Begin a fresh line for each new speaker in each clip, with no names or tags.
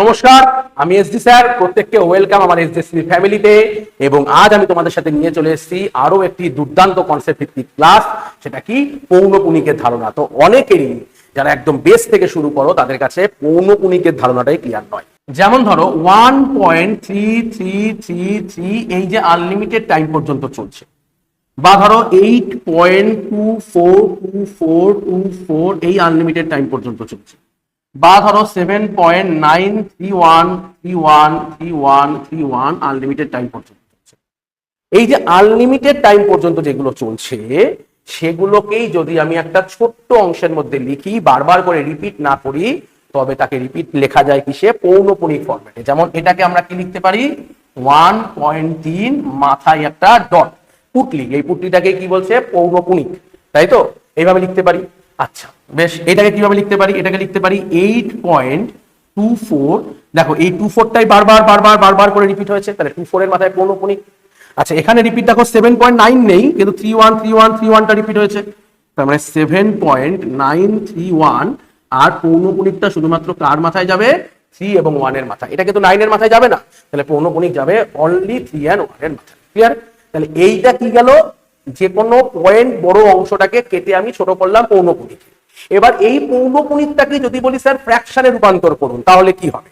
নমস্কার, আমি SD sir, প্রত্যেককে ওয়েলকাম আমার এসডিসি ফ্যামিলিতে এবং আজ আমি তোমাদের সাথে নিয়ে চলে এসেছি আরও একটি দুর্দান্ত কনসেপ্ট ভিত্তিক ক্লাস সেটা কি? পৌনপুনিকের ধারণা। তো অনেকেরই যারা একদম বেস থেকে শুরু করো, তাদের কাছে পৌনপুনিকের ধারণাটাই ক্লিয়ার নয়। যেমন ধরো one point three three three three এই যে আনলিমিটেড টাইম পর্যন্ত চলছে। বা ধরো eight point two four two four two four এই আনলিমিটেড টাইম পর্যন্ত চলছে। বা ধরো seven point nine three one three one three one three one unlimited time পর্যন্ত এই যে আনলিমিটেড টাইম পর্যন্ত যেগুলো চলছে, সেগুলোকেই যদি আমি একটা ছোট্ট অংশের মধ্যে লিখি, বারবার করে রিপিট না করি, তবে তাকে রিপিট লেখা যায় কিসে? পৌনপুনিক ফরম্যাটে যেমন এটাকে আমরা কি লিখতে পারি? ওয়ান পয়েন্ট তিন মাথায় একটা ডট পুটলি। এই পুটলিটাকে কি বলছে? পৌনপুনিক। তাই তো? এইভাবে লিখতে পারি। আচ্ছা বেশ, এটাকে কীভাবে লিখতে পারি? এটাকে লিখতে পারি এইট পয়েন্ট টু ফোর দেখো, এই টু ফোরটাই বারবার বারবার বারবার করে রিপিট হয়েছে। তাহলে টু ফোর এর মাথায় পৌনপুনিক আচ্ছা এখানে রিপিট দেখো সেভেন পয়েন্ট নাইন নেই, কিন্তু three one three one three ওয়ানটা রিপিট হয়েছে। তার মানে seven point nine three one আর পৌনপুনিকটা শুধুমাত্র কার মাথায় যাবে? থ্রি এবং ওয়ানের মাথায়। এটা কিন্তু নাইনের মাথায় যাবে না। তাহলে পৌনপুনিক যাবে অনলি থ্রি অ্যান্ড ওয়ানের মাথায়। ক্লিয়ার তাহলে এইটা কি গেল? যে কোনো পয়েন্ট বড় অংশটাকে কেটে আমি ছোট করলাম পৌনপুনিকে এবার এই পৌনপুনিকটাকে যদি বলি স্যার ফ্র্যাকশনে রূপান্তর করুন, তাহলে কি হবে?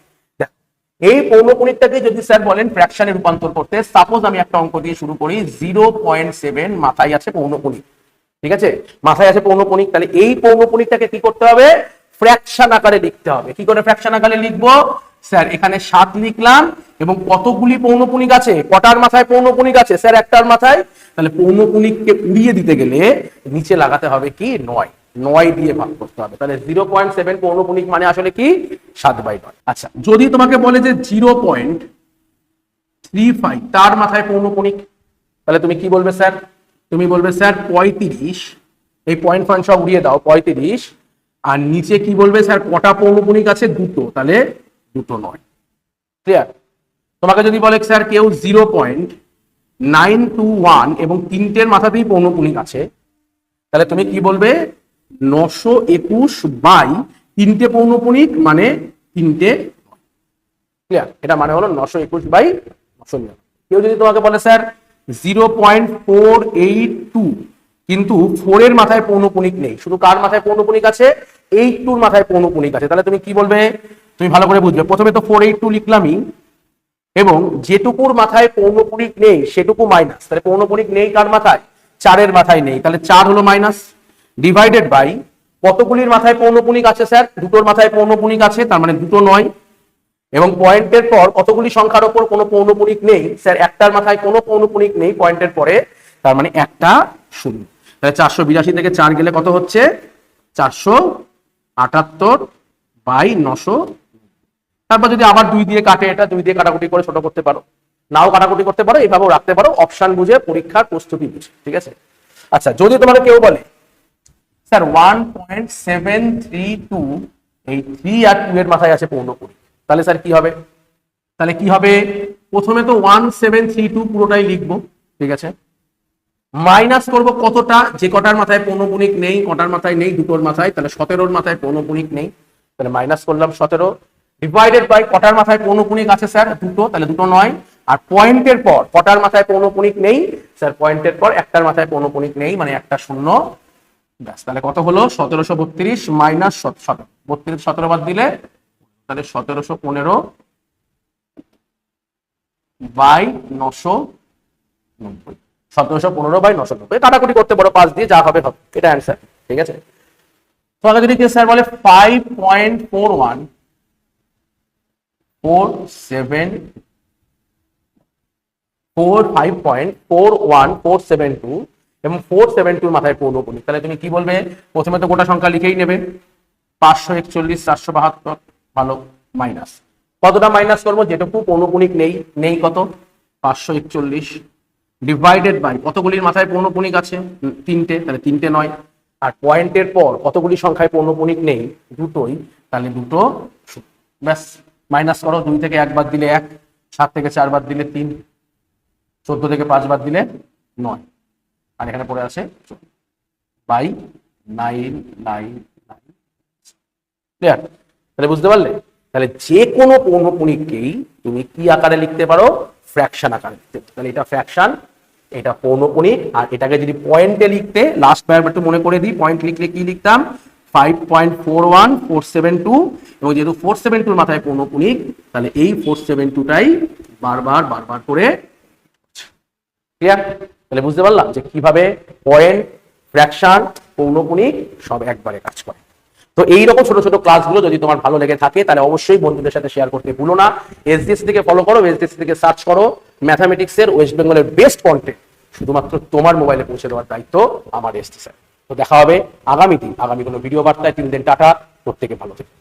এই পৌনপুনিকটাকে যদি স্যার বলেন ফ্র্যাকশনে রূপান্তর করতে সাপোজ আমি একটা অঙ্ক দিয়ে শুরু করি জিরো পয়েন্ট সেভেন মাথায় আছে পৌনপুনিক ঠিক আছে? মাথায় আছে পৌনপুনিক তাহলে এই পৌনপুনিকটাকে কি করতে হবে? ফ্র্যাকশন আকারে লিখতে হবে। কি করে ফ্র্যাকশন আকারে লিখব? স্যার, এখানে সাত লিখলাম এবং কতগুলি পৌনপুনিক আছে? কটার মাথায় পৌনপুনিক আছে? স্যার, একটার মাথায়? তাহলে পৌনপুনিককে উড়িয়ে দিতে গেলে নিচে লাগাতে হবে কি? নয়। নয় দিয়ে ভাগ করতে হবে। তাহলে জিরো পয়েন্ট সেভেন পৌনপুনিক মানে আসলে কি? সাত বাই নয়। আচ্ছা যদি তোমাকে বলে যে জিরো পয়েন্ট থ্রি ফাইভ, তার মাথায় পৌনপুনিক? তাহলে তুমি কি বলবে, স্যার? তুমি বলবে, স্যার, পঁয়ত্রিশ। এই পয়েন্ট সব উড়িয়ে দাও, পঁয়ত্রিশ। আর নিচে কি বলবে, স্যার, কটা পৌনপুনিক আছে? দুটো। তাহলে দুটো নয়। ক্লিয়ার তোমাকে যদি বলে, স্যার, কেউ zero point nine two one এবং তিনটের মাথাতেই পৌনপুনিক আছে, তাহলে তুমি কি বলবে? নশো একুশ বাই তিনটে পৌনপুনিক মানে তিনটে ক্লিয়ার এটা মানে হলো নশো একুশ বাই নশো কেউ যদি তোমাকে বলে, sir zero point four eight two কিন্তু ফোরের মাথায় পৌনপুনিক নেই, শুধু কার মাথায় পৌনপুনিক আছে? এইট টুর মাথায় পৌনপুনিক আছে। তাহলে তুমি কি বলবে? তুমি ভালো করে বুঝবে। প্রথমে তো ফোর এইট টু লিখলামই এবং যেটুকুর মাথায় পৌনপুনিক নেই, সেটুকু মাইনাস তাহলে পৌনপুনিক নেই কার মাথায়? চারের মাথায় নেই। তাহলে চার হলো মাইনাস ডিভাইডেড বাই কতগুলির মাথায় পৌনপুনিক আছে স্যার দুটোর মাথায় পৌনপুনিক আছে, তার মানে দুটো নয়। এবং পয়েন্টের পর কতগুলি সংখ্যার ওপর কোনো পৌনপুনিক নেই স্যার একটার মাথায় কোনো পৌনপুনিক নেই পয়েন্টের পরে, তার মানে একটা শূন্য। তাহলে চারশো বিরাশি থেকে চার গেলে কত হচ্ছে? চারশো আটাত্তর বাই নশো তারপর যদি আবার দুই দিয়ে কাটে এটা, দুই দিয়ে কাটাকুটি করে ছোট করতে পারো। নাও কাটাকুটি করতে পারো এইভাবেও রাখতে পারো অপশন বুঝে, পরীক্ষার প্রস্তুতি বুঝে, ঠিক আছে? আচ্ছা যদি তোমাকে কেউ বলে, sir one point seven three two এই থ্রি আর টু এর মাথায় আছে পৌনপুরি তাহলে স্যার কি হবে? তাহলে কি হবে? প্রথমে তো ওয়ান সেভেন থ্রি টু পুরোটাই লিখব, ঠিক আছে? মাইনাস করব কতটা? যে কটার মাথায় পৌনপুনিক নেই, কটার মাথায় নেই, দুটোর মাথায়, তাহলে সতেরোর মাথায় পৌনপুনিক নেই। তাহলে মাইনাস করলাম সতেরো ডিভাইডেড বাই কটার মাথায় পৌনপুনিক আছে স্যার দুটো, তাহলে দুটো নয়। আর পয়েন্টের পর কটার মাথায় পৌনপুনিক নেই স্যার পয়েন্টের পর একটার মাথায় পৌনপুনিক নেই মানে একটা শূন্য। ব্যাস, তাহলে কত হলো? সতেরোশো বত্রিশ মাইনাস বত্রিশ, সতেরো বাদ দিলে, তাহলে সতেরোশো পনেরো বাই নশো নব্বই। সতেরোশো পনেরো বাই নশো নব্বই। কাটাকুটি করতে পারো, পাঁচ দিয়ে যা হবে হবে। এটা অ্যান্সার ঠিক আছে? তোমাকে যদি কেউ স্যার বলে five point four one four seven four five point four one four seven two এবং ফোর সেভেন টুর মাথায় পৌনপুনিক তাহলে তুমি কি বলবে? প্রথমে তো গোটা সংখ্যা লিখেই নেবে। পাঁচশো একচল্লিশ, চারশো বাহাত্তর, ভালো মাইনাস কতটা মাইনাস করব? যেটুকু পৌনপুনিক নেই। নেই কত? পাঁচশো একচল্লিশ ডিভাইডেড বাই কতগুলির মাথায় পৌনপুনিক আছে? তিনটে, তাহলে তিনটে নয়। আর পয়েন্টের পর কতগুলি সংখ্যায় পৌনপুনিক নেই? দুটোই, তাহলে দুটো ব্যাস। মাইনাস করো, দুই থেকে একবার দিলে এক, সাত থেকে চার বাদ দিলে তিন, চোদ্দ থেকে পাঁচ বাদ দিলে নয়। আর এখানে পড়ে আছে by nine nine nine clear তাহলে বুঝতে পারলে? তাহলে যে কোনো পৌনপুণিককেই তুমি কি আকারে লিখতে পারো? ফ্র্যাকশন আকারে লিখতে। তাহলে এটা ফ্র্যাকশন এটা পৌনপুণিক আর এটাকে যদি পয়েন্টে লিখতে লাস্ট প্যারাগ্রাফ একটু মনে করে দিই পয়েন্ট লিখলে কি লিখতাম? যেহেতু ফোর সেভেন টুর মাথায় তাহলে এই ফোর সেভেন টুটাই বারবার বারবার করে ক্লিয়ার তাহলে বুঝতে পারলাম যে কীভাবে পয়েন্ট, ফ্র্যাকশন পৌনপুণিক সব একবারে কাজ করে। তো এই রকম ছোট ছোট ক্লাসগুলো যদি তোমার ভালো লেগে থাকে, তাহলে অবশ্যই বন্ধুদের সাথে শেয়ার করতে ভুলো না। এসডিএসসি থেকে ফলো করো এসডিএসসি থেকে সার্চ করো। ম্যাথামেটিক্স এর ওয়েস্ট বেঙ্গলের বেস্ট কন্টেন্ট শুধুমাত্র তোমার মোবাইলে পৌঁছে দেওয়ার দায়িত্ব আমার এসটি তো দেখা হবে আগামী দিন। আগামী কোনো ভিডিও বার্তায়। তিন দিন টাটা। প্রত্যেকে ভালো থেকে।